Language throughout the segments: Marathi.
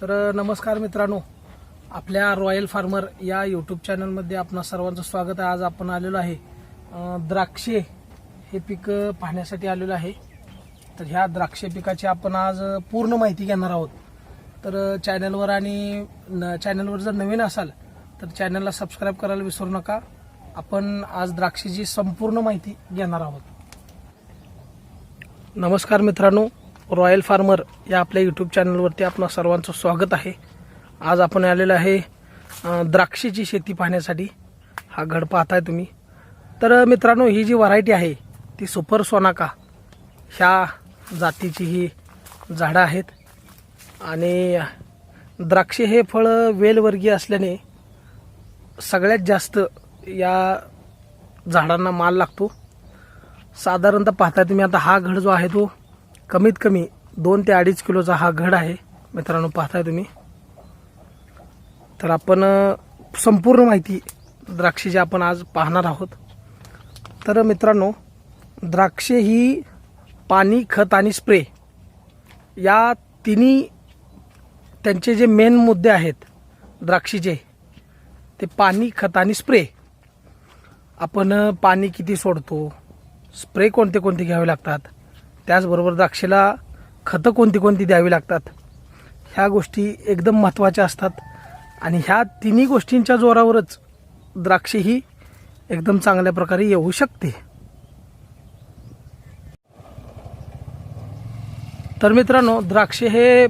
तर नमस्कार मित्रांनो. आपल्या रॉयल फार्मर या यूट्यूब चॅनलमध्ये आपणा सर्वांचं स्वागत आहे. आज आपण आलेलो आहे द्राक्षे हे पीक पाहण्यासाठी आलेलो आहे. तर ह्या द्राक्षे पिकाची आपण आज पूर्ण माहिती घेणार आहोत. तर चॅनलवर आणि न- चॅनलवर जर नवीन असाल तर चॅनलला सबस्क्राईब करायला विसरू नका. आपण आज द्राक्षेची संपूर्ण माहिती घेणार आहोत. नमस्कार मित्रांनो. रॉयल फार्मर या आपल्या यूट्यूब चॅनलवरती आपणा सर्वांचं स्वागत आहे. आज आपण आलेलो आहे द्राक्षेची शेती पाहण्यासाठी. हा घड पाहताय तुम्ही. तर मित्रांनो ही जी व्हरायटी आहे ती सुपर सोनाका ह्या जातीची ही झाडं आहेत. आणि द्राक्षे हे फळ वेलवर्गीय असल्याने सगळ्यात जास्त या झाडांना माल लागतो. साधारणतः पाहताय तुम्ही आता हा घड जो आहे तो कमीत कमी दोन ते अडीच किलोचा हा घड आहे. मित्रांनो पाहताय तुम्ही. तर आपण संपूर्ण माहिती द्राक्षेची आपण आज पाहणार आहोत. तर मित्रांनो द्राक्षे ही पाणी खत आणि स्प्रे या तिन्ही त्यांचे जे मेन मुद्दे आहेत द्राक्षीचे ते पाणी खत आणि स्प्रे. आपण पाणी किती सोडतो? स्प्रे कोणते कोणते घ्यावे लागतात? त्याचबरोबर द्राक्षेला खतं कोणती कोणती द्यावी लागतात? ह्या गोष्टी एकदम महत्त्वाच्या असतात. आणि ह्या तिन्ही गोष्टींच्या जोरावरच द्राक्षे ही एकदम चांगल्या प्रकारे येऊ शकते. तर मित्रांनो द्राक्षे हे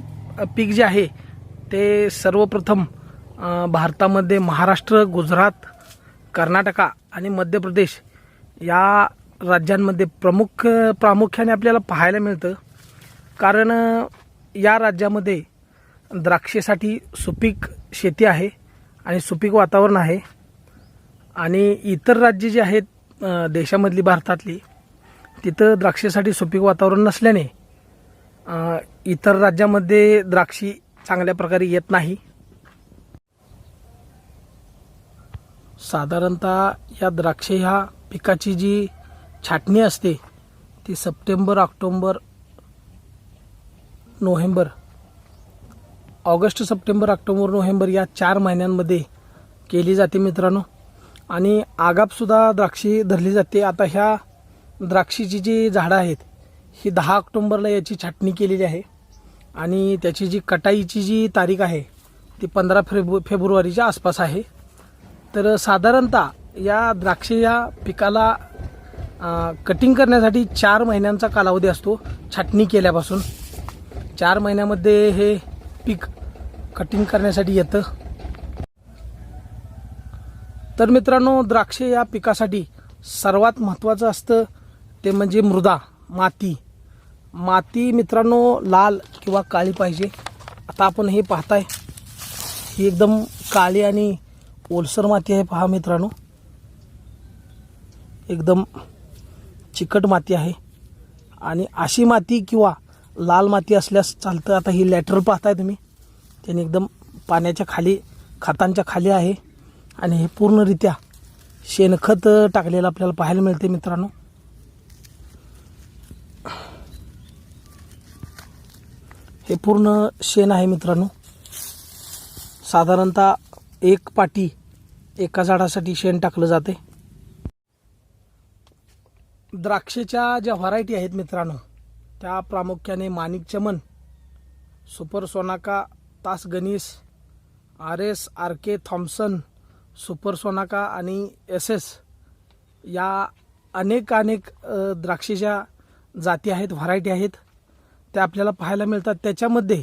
पीक जे आहे ते सर्वप्रथम भारतामध्ये महाराष्ट्र गुजरात कर्नाटका आणि मध्य प्रदेश या राज्यांमध्ये प्रमुख प्रामुख्याने आपल्याला पाहायला मिळतं. कारण या राज्यामध्ये द्राक्षेसाठी सुपीक शेती आहे आणि सुपीक वातावरण आहे. आणि इतर राज्ये जी आहेत देशामधली भारतातली तिथं द्राक्षेसाठी सुपीक वातावरण नसल्याने इतर राज्यामध्ये द्राक्षी चांगल्या प्रकारे येत नाही. साधारणतः या द्राक्षे ह्या पिकाची जी छाटणी असते ती September October November August September October November या चार महिन्यांमध्ये केली जाते मित्रांनो. आणि आगापसुद्धा द्राक्षी धरली जाते. आता ह्या द्राक्षीची जी झाडं आहेत ही दहा ऑक्टोंबरला याची छाटणी केलेली आहे. आणि त्याची जी कटाईची जी तारीख आहे ती पंधरा फेब्रु फेब्रुवारीच्या आसपास आहे. तर साधारणतः या द्राक्षे या पिकाला कटिंग करण्यासाठी चार महिन्यांचा कालावधी असतो. छाटणी केल्यापासून. चार महिन्यामध्ये हे पीक कटिंग करण्यासाठी येतं. तर मित्रांनो द्राक्षे या पिकासाठी सर्वात महत्त्वाचं असतं ते म्हणजे मृदा माती. माती मित्रांनो लाल किंवा काळी पाहिजे. आता आपण हे पाहताय. ही एकदम काळी आणि ओलसर माती आहे पहा मित्रांनो. एकदम चिकट माती आहे. आणि अशी माती किंवा लाल माती असल्यास चालतं. आता ही लॅटरल पाहताय तुम्ही. त्याने एकदम पाण्याच्या खाली खतांच्या खाली आहे. आणि हे पूर्णरित्या शेणखत टाकलेलं आपल्याला पाहायला मिळते मित्रांनो. हे पूर्ण शेण आहे मित्रांनो. साधारणतः एक पाटी एका झाडासाठी शेण टाकलं जाते. द्राक्षेच्या ज्या व्हरायटी आहेत मित्रांनो त्या प्रामुख्याने माणिक Chaman super Sonaka Tas Ganesh R S R K Thompson super Sonaka आणि एस एस या अनेक अनेक द्राक्षेच्या जाती आहेत व्हरायटी आहेत. त्या आपल्याला पाहायला मिळतात. त्याच्यामध्ये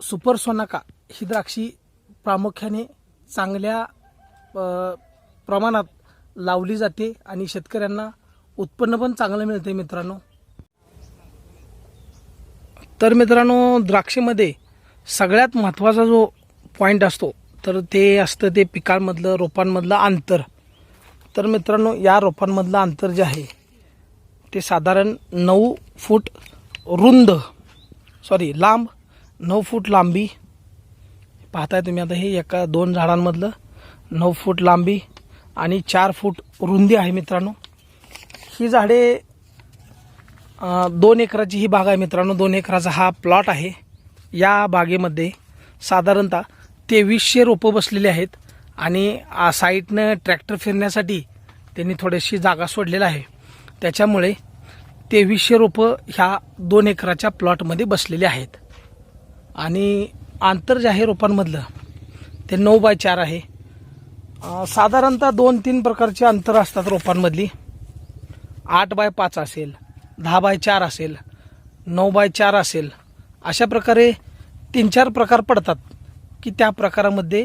सुपर सोनाका ही द्राक्षी प्रामुख्याने चांगल्या प्रमाणात लावली जाते आणि शेतकऱ्यांना उत्पन्न पण चांगलं मिळते मित्रांनो. तर मित्रांनो द्राक्षेमध्ये सगळ्यात महत्त्वाचा जो पॉईंट असतो तर ते असतं ते पिकांमधलं रोपांमधलं अंतर. तर मित्रांनो या रोपांमधलं अंतर जे आहे ते साधारण नऊ फूट रुंद सॉरी लांब नऊ फूट लांबी. पाहताय तुम्ही आता हे एका दोन झाडांमधलं नऊ फूट लांबी आणि चार फूट रुंदी आहे मित्रांनो. ही झाडे दोन एकराची ही बाग आहे मित्रांनो. दोन एकराचा हा प्लॉट आहे. या बागेमध्ये साधारणतः तेवीसशे रोपं बसलेली आहेत आणि साईटनं साईडनं ट्रॅक्टर फिरण्यासाठी त्यांनी थोडीशी जागा सोडलेला आहे. त्याच्यामुळे तेवीसशे रोपं ह्या दोन एकराच्या प्लॉटमध्ये बसलेले आहेत. आणि अंतर जे आहे रोपांमधलं ते नऊ बाय चार आहे. साधारणतः दोन तीन प्रकारचे अंतर असतात रोपांमधली. आठ बाय पाच असेल दहा बाय चार असेल नऊ बाय चार असेल अशा प्रकारे तीन चार प्रकार पडतात की त्या प्रकारामध्ये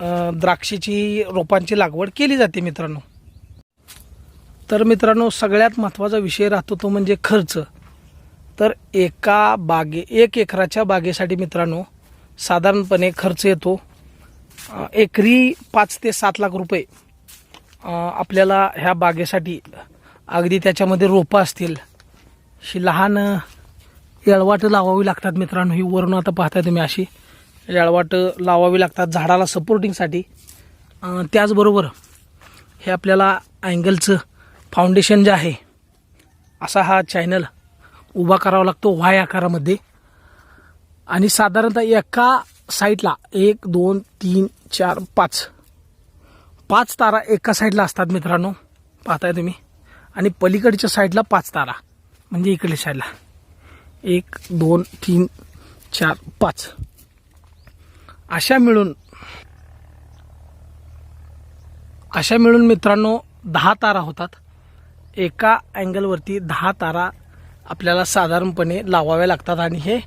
द्राक्षेची द्राक्षाची रोपांची लागवड केली जाते मित्रांनो. तर मित्रांनो सगळ्यात महत्त्वाचा विषय राहतो तो म्हणजे खर्च. तर एका बागे एक एकराच्या बागेसाठी मित्रांनो साधारणपणे खर्च येतो एकरी पाच ते सात लाख रुपये आपल्याला ह्या बागेसाठी अगदी त्याच्यामध्ये रोपं असतील. अशी लहान येळवाटं लावावी लागतात मित्रांनो. ही वरून आता पाहताय तुम्ही अशी. येळवाटं लावावी लागतात झाडाला सपोर्टिंगसाठी त्याचबरोबर हे आपल्याला अँगलचं फाउंडेशन जे आहे असा हा चॅनल उभा करावा लागतो वाय आकारामध्ये. आणि साधारणतः एका साईडला एक दोन तीन चार पाच. पाच तारा एका साईडला असतात मित्रांनो. पाहताय तुम्ही. आणि पलीकडच्या साईडला पाच तारा. म्हणजे इकडल्या साईडला. एक दोन तीन चार पाच. अशा मिळून अशा मिळून मित्रांनो दहा तारा होतात. एका अँगलवरती दहा तारा आपल्याला साधारणपणे लावाव्या लागतात आणि हे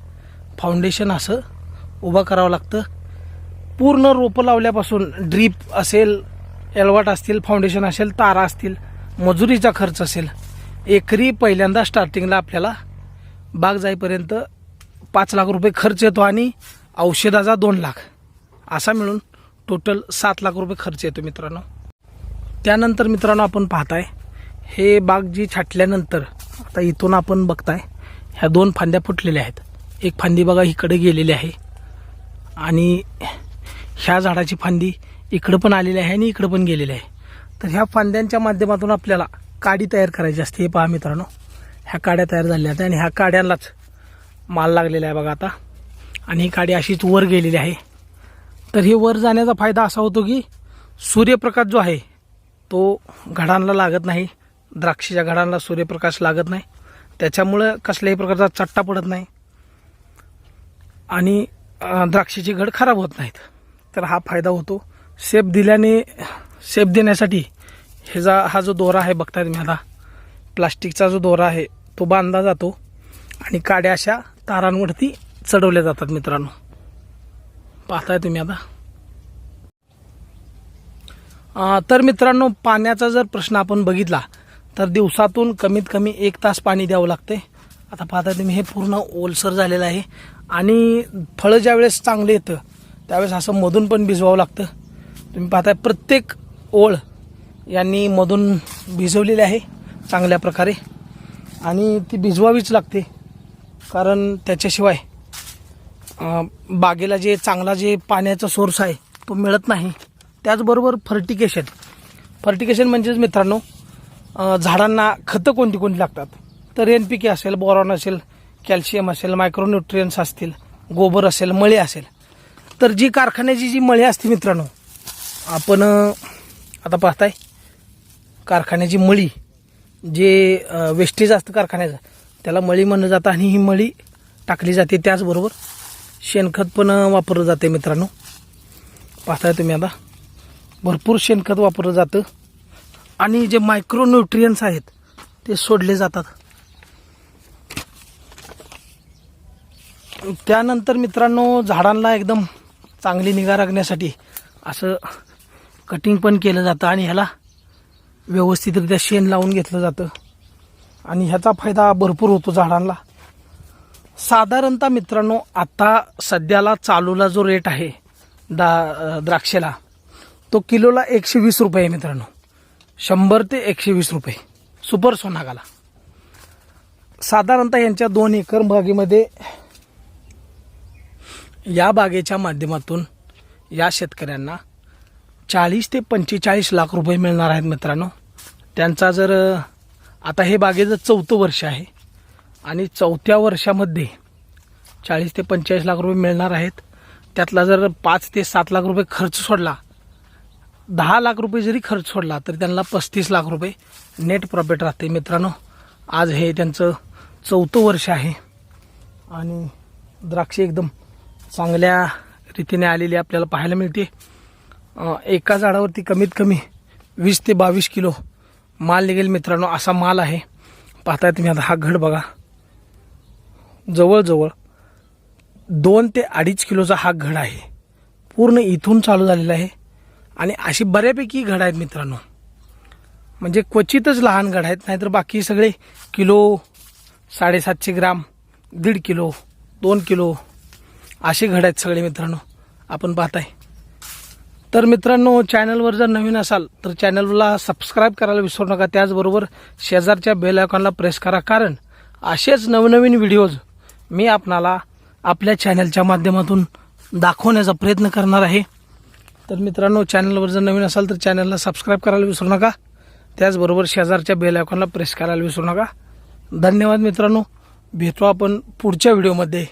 फाउंडेशन असं उभं करावं लागतं. पूर्ण रोपं लावल्यापासून ड्रीप असेल एलवाट असतील फाउंडेशन असेल तारा असतील मजुरीचा खर्च असेल. एकरी पहिल्यांदा स्टार्टिंगला आपल्याला बाग जाईपर्यंत पाच लाख रुपये खर्च येतो आणि औषधाचा दोन लाख. असा मिळून टोटल सात लाख रुपये खर्च येतो मित्रांनो. त्यानंतर मित्रांनो आपण पाहताय हे बाग जी छाटल्यानंतर आता इथून आपण बघताय ह्या दोन फांद्या फुटलेल्या आहेत. एक फांदी बघा इकडे गेलेली आहे आणि ह्या झाडाची फांदी इकडं पण आलेली आहे आणि इकडं पण गेलेली आहे. तर ह्या फांद्यांच्या माध्यमातून आपल्याला काडी तयार करायची असते. हे पहा मित्रांनो. ह्या काड्या तयार झाल्या आहेत आणि ह्या काड्यांनाच माल लागलेला आहे बघा आता. आणि ही काडी अशीच वर गेलेली आहे. तर हे वर जाण्याचा फायदा असा होतो की सूर्यप्रकाश जो आहे तो घडांना लागत नाही. द्राक्षीच्या घडांना सूर्यप्रकाश लागत नाही. त्याच्यामुळं कसल्याही प्रकारचा चट्टा पडत नाही. आणि अं, द्राक्षीची घड खराब होत नाहीत. तर हा फायदा होतो. सेप दिल्याने सेफ देण्यासाठी ह्याचा हा जो दोरा आहे बघताय तुम्ही आता. प्लास्टिकचा जो दोरा आहे तो बांधला जातो आणि काड्या अशा तारांवरती चढवल्या जातात मित्रांनो. पाहताय तुम्ही आता. तर मित्रांनो पाण्याचा जर प्रश्न आपण बघितला तर दिवसातून कमीत कमी एक तास पाणी द्यावं लागते आता पाहताय तुम्ही हे पूर्ण ओलसर झालेलं आहे. आणि फळं ज्यावेळेस चांगलं येतं त्यावेळेस असं मधून पण भिजवावं लागतं. तुम्ही पाहताय प्रत्येक ओळ यांनी मधून भिजवलेली आहे चांगल्या प्रकारे. आणि ती भिजवावीच लागते कारण त्याच्याशिवाय बागेला जे चांगला जे पाण्याचा सोर्स आहे तो मिळत नाही. त्याचबरोबर फर्टिकेशन फर्टिकेशन म्हणजेच मित्रांनो झाडांना खतं कोणती कोणती लागतात? तर एन पी के असेल बोरॉन असेल कॅल्शियम असेल मायक्रोन्युट्रियन्स असतील गोबर असेल मळे असेल. तर जी कारखान्याची जी मळी असते मित्रांनो आपण आता पाहताय कारखान्याची मळी जे वेस्टेज असतं कारखान्याचं त्याला मळी म्हणलं जातं आणि ही मळी टाकली जाते त्याचबरोबर शेणखत पण वापरलं जाते मित्रांनो. पाहताय तुम्ही आता भरपूर शेणखत वापरलं जातं आणि जे मायक्रो न्यूट्रियन्स आहेत ते सोडले जातात. त्यानंतर मित्रांनो झाडांना एकदम चांगली निगा राखण्यासाठी असं कटिंग पण केलं जातं आणि ह्याला व्यवस्थितरित्या शेण लावून घेतलं जातं. आणि ह्याचा फायदा भरपूर होतो झाडांना. साधारणतः मित्रांनो आता सध्याला चालूला जो रेट आहे दा द्राक्षेला तो किलोला एकशे वीस रुपये आहे मित्रांनो. शंभर ते एकशे वीस रुपये. सुपर सोनागाला. साधारणतः यांच्या दोन एकर बागेमध्ये या बागेच्या माध्यमातून या शेतकऱ्यांना चाळीस ते पंचेचाळीस लाख रुपये मिळणार आहेत मित्रांनो. त्यांचा जर आता हे बागेचं चौथं वर्ष आहे. आणि चौथ्या वर्षामध्ये चाळीस ते पंचेचाळीस लाख रुपये मिळणार आहेत. त्यातला जर पाच ते सात लाख रुपये खर्च सोडला दहा लाख रुपये जरी खर्च सोडला तरी त्यांना पस्तीस लाख रुपये नेट प्रॉफिट राहते मित्रांनो. आज हे त्यांचं चौथं वर्ष आहे. आणि द्राक्षे एकदम चांगल्या रीतीने आलेली आपल्याला पाहायला मिळते. एका झाडावरती कमीत कमी वीस ते बावीस किलो माल निघेल मित्रांनो असा माल आहे. पाहताय तुम्ही आता हा घड बघा. जवळजवळ दोन ते अडीच किलोचा हा घड आहे. पूर्ण इथून चालू झालेला आहे. आणि अशी बऱ्यापैकी घड आहेत मित्रांनो. म्हणजे क्वचितच लहान घड आहेत नाहीतर बाकी सगळे किलो साडेसातशे ग्राम दीड किलो दोन किलो असे घड आहेत सगळे मित्रांनो. आपण पाहताय. तर मित्रांनो चॅनलवर जर नवीन असाल तर चॅनलला सबस्क्राईब करायला विसरू नका. त्याचबरोबर शेजारच्या बेल आयकॉनला प्रेस करा. कारण असेच नवनवीन व्हिडिओज मी आपणाला आपल्या चॅनलच्या माध्यमातून दाखवण्याचा प्रयत्न करणार आहे. तर मित्रांनो चॅनलवर जर नवीन असाल तर चॅनलला सबस्क्राईब करायला विसरू नका. त्याचबरोबर शेजारच्या बेल आयकॉनला प्रेस करायला विसरू नका. धन्यवाद मित्रांनो. भेटू आपण पुढच्या व्हिडिओमध्ये